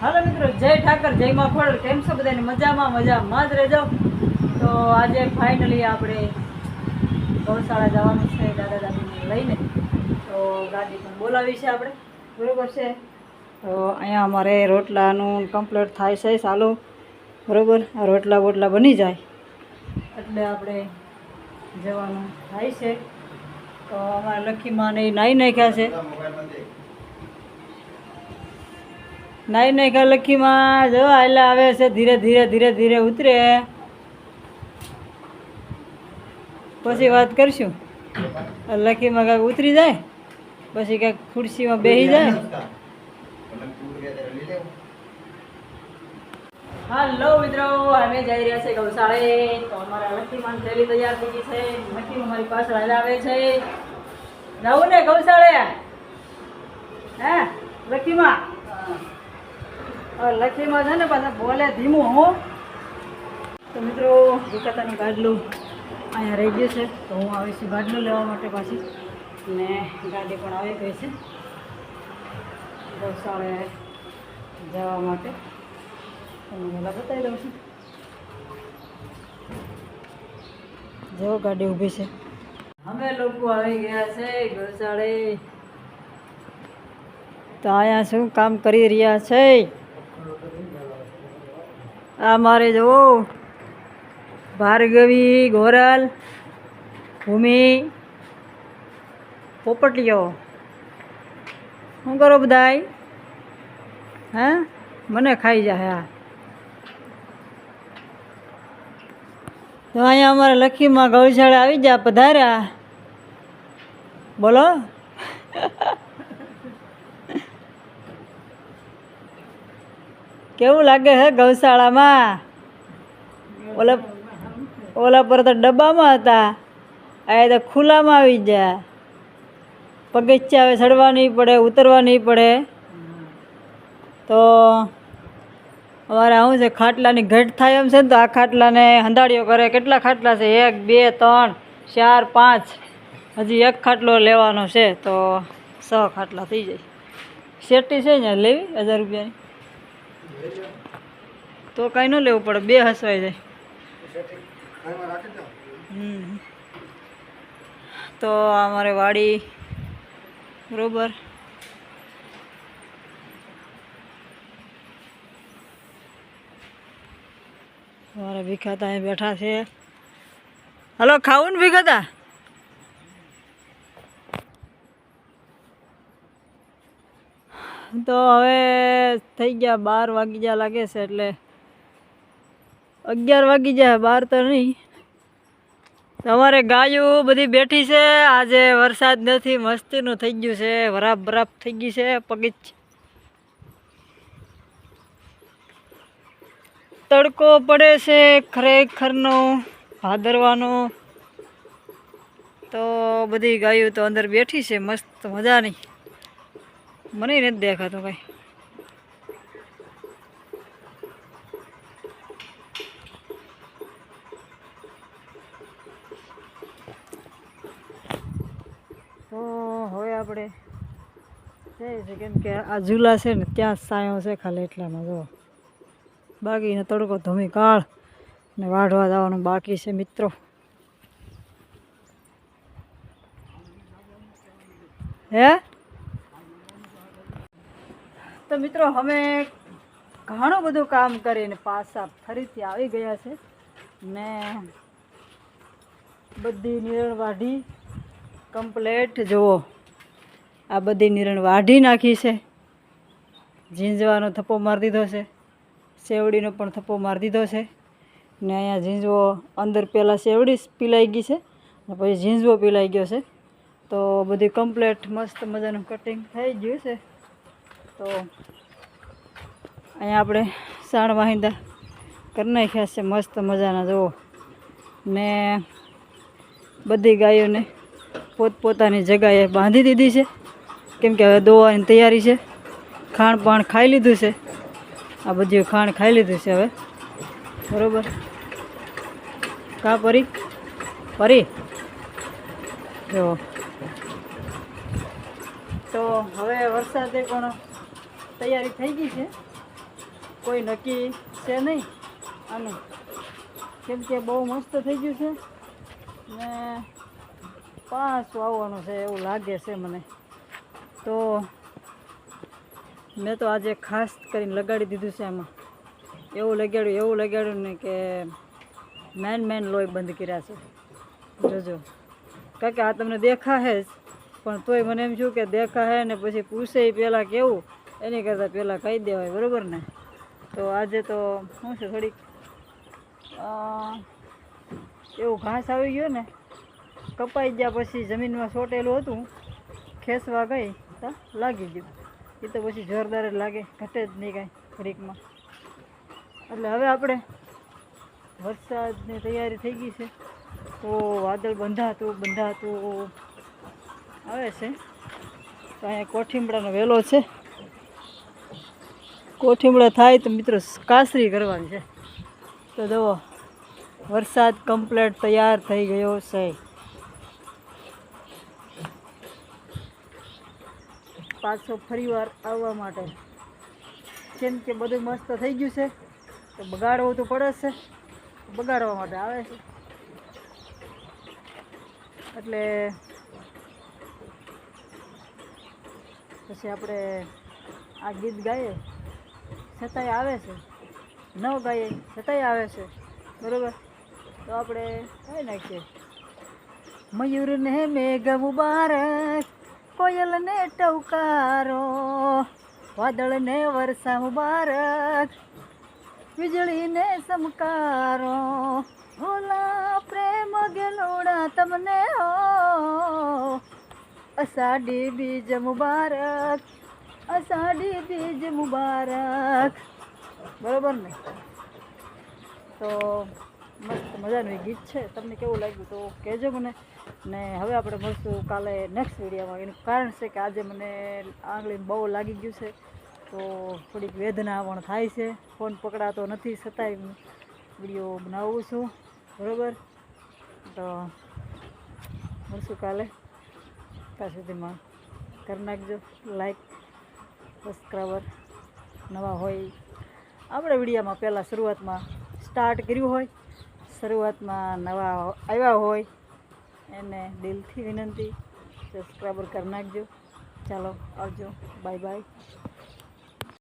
હાલો મિત્રો જય ઠાકર જય માં ખોડર કેમ છો બધાને? મજામાં મજામાં. જ રહેજો. તો આજે ફાઇનલી આપણે ગૌશાળા જવાનું છે દાદા દાદીને લઈને. તો ગાડી પણ બોલાવી છે આપણે. બરાબર છે. તો અહીંયા અમારે રોટલાનું કમ્પ્લીટ થાય છે ચાલો. બરોબર? રોટલા બોટલા બની જાય. એટલે આપણે જવાનું થાય છે. તો અમારા લખીમાં ને નાહી નાખ્યા છે. નાઈ નાખ્યા લખીમાં જો એટલે આવે છે ધીરે ધીરે ધીરે ધીરે ઉતરે. પછી વાત કરશું. લખીમાં કાંઈક ઉતરી જાય પછી કાંઈક ખુરશીમાં બેસી જાય. હાલો મિત્રો અમે જઈ રહ્યા છે ગૌશાળે. તો અમારા લખીમાં થેલી તૈયાર થઈ ગઈ છે. લખીમાં મારી પાછળ હલાવે આવે છે. જવું ને ગૌશાળે. હે લખીમાં. લખીમાં છે ને પાછા બોલે ધીમું, હો. તો મિત્રો વિકતાનું ગાડલું અહીંયા રહી ગયું છે. તો હું આવીશ ગાડલું લેવા માટે પાછી. ને ગાડી પણ આવી ગઈ છે. ગૌશાળે જવા માટે. તમને પહેલાં બતાવી દઉં છું. જેવો ગાડી ઊભી છે. અમે લોકો આવી ગયા છે ગૌશાળે. તો અહીંયા શું કામ કરી રહ્યા છે? આ મારે જો, ભાર્ગવી, ગોરલ, ભૂમિ, પોપટીઓ. શું કરો બધાય? હે? મને ખાઈ જાય આ. તો અહીંયા અમારે લખીમાં ગૌશાળા આવી જા પધાર્યા. બોલો. કેવું લાગે હે ગૌશાળામાં? ઓલા ઓલા પર તો ડબ્બામાં હતા. આ તો ખુલ્લામાં આવી ગયા. પગથિયા હવે ચડવા નહીં પડે, ઉતરવા નહીં પડે. તો અમારે શું છે, ખાટલાની ઘટ થાય એમ છે ને તો આ ખાટલાને હંધાડીઓ કરે. કેટલા ખાટલા છે? એક, બે, ત્રણ, ચાર, પાંચ. હજી એક ખાટલો લેવાનો છે તો છ ખાટલા થઈ જાય. શેટી છે ને, લેવી હજાર રૂપિયાની? તો કાંઈ ન લેવું પડે, બે હસવાઈ જાય. તો અમારે વાડી, બરોબર. અમારા ભીખાતા બેઠા છે. હલો, ખાવું ને ભીખાતા? તો હવે થઈ ગયા બાર વાગી ગયા લાગે છે એટલે અગિયાર વાગી જાય, બાર તો નહીં. તમારે ગાયું બધી બેઠી છે, આજે વરસાદ નથી, મસ્તીનું થઈ ગયું છે, વરાપ બરાપ થઈ ગઈ છે પગીચ તડકો પડે છે, ખરેખરનો ભાદરવાનો તો બધી ગાયો તો અંદર બેઠી છે, મસ્ત મજાની. મને નથી દેખાતું કાંઈ. તો હવે આપણે જઈએ છે કેમ કે આ ઝૂલા છે ને, ત્યાં સાયો છે ખાલી એટલામાં જો બાકીનો તડકો ધમી કાળ ને વાઢવા જવાનું બાકી છે, મિત્રો. હે? તો મિત્રો અમે ઘણું બધું કામ કરીને પાછા ફરીથી આવી ગયા છે. ને બધી નિરણ વાઢી કમ્પ્લેટ જુઓ. આ બધી નિરણ વાઢી નાખી છે. ઝીંઝવાનો થપ્પો મારી દીધો છે. સેવડીનો પણ થપ્પો મારી દીધો છે. ને અહીંયા ઝીંઝવો અંદર પહેલાં સેવડી પીલાઈ ગઈ છે ને પછી ઝીંઝવો પીલાઈ ગયો છે. તો બધી કમ્પ્લેટ મસ્ત મજાનું કટિંગ થઈ ગયું છે. તો અહીંયા આપણે સાણ વાહિંદા કરી નાખ્યા છે, મસ્ત મજાના, જુઓ. ને બધી ગાયોને પોતપોતાની જગાએ બાંધી દીધી છે. કેમ કે હવે દોવાની તૈયારી છે. ખાણ પાણ ખાઈ લીધું છે. આ બધું ખાણ ખાઈ લીધું છે હવે. બરોબર? કા પરી? પરી? જો. તો હવે વરસાદે પણ તૈયારી થઈ ગઈ છે. કોઈ નક્કી છે નહીં. અને કેમ કે બહુ મસ્ત થઈ ગયું છે. ને પાછું આવવાનું છે એવું લાગે છે મને. તો મેં તો આજે ખાસ કરીને લગાડી દીધું છે એમાં. એવું લગાડ્યું એવું લગાડ્યું ને કે મેન મેન લોહી બંધ કર્યા છે. જોજો. કારણ કે આ તમને દેખાશે જ, પણ તોય મને એમ છું કે દેખાશે ને પછી પૂછે એ પહેલાં કેવું? એની કરતાં પહેલાં કહી દેવાય, બરાબર ને? તો આજે તો શું છે થોડીક એવું ઘાસ આવી ગયું ને, કપાઈ ગયા પછી જમીનમાં ચોટેલું હતું ખેંચવા ગઈ, તો લાગી ગયું. એ તો પછી જોરદાર જ લાગે, ઘટે જ નહીં કાંઈ ઘડીકમાં. એટલે હવે આપણે વરસાદની તૈયારી થઈ ગઈ છે. તો વાદળ બંધાતું બંધાતું, આવે છે. તો અહીંયા કોઠીમડાનો વેલો છે. કોઠીમડા થાય તો મિત્રો કાસરી કરવાની છે. તો જુઓ, વરસાદ કમ્પ્લેટ તૈયાર થઈ ગયો છે. પાછો ફરીવાર આવવા માટે. કેમ કે બધું મસ્ત થઈ ગયું છે, તો બગાડવું તો પડે છે. બગાડવા માટે આવે છે. એટલે પછી આપણે આ ગીત ગાઈએ. છતાંય આવે છે. ન ગાઈએ, છતાંય આવે છે. બરોબર? તો આપણે કહી નાખીએ. મયુર ને મેઘ મુબારક કોયલ ને ટવકારો વાદળ ને વર્ષા મુબારક વીજળી ને સમકારો. ભોલા પ્રેમ ગેલોડા તમને હો. અષાઢી બીજ મુબારક અષાઢી બીજ મુબારક. બરોબર ને? તો મસ્ત મજાનું એ ગીત છે. તમને કેવું લાગ્યું તો કહેજો મને. ને હવે આપણે મળશું કાલે નેક્સ્ટ વિડીયોમાં. એનું કારણ છે કે આજે મને આંગળી બહુ લાગી ગયું છે. તો થોડીક વેદના પણ થાય છે. ફોન પકડાતો નથી, છતાંય વીડિયો બનાવું છું. બરાબર? તો મળશું કાલે. ત્યાં સુધીમાં કરી નાખજો. લાઈક સબસ્ક્રાઈબર નવા હોય, આપણે વિડીયામાં પહેલાં શરૂઆતમાં સ્ટાર્ટ કર્યું હોય, શરૂઆતમાં નવા આવ્યા હોય, એને દિલથી વિનંતી સબસ્ક્રાઈબર કરી નાખજો. ચાલો આવજો. Bye bye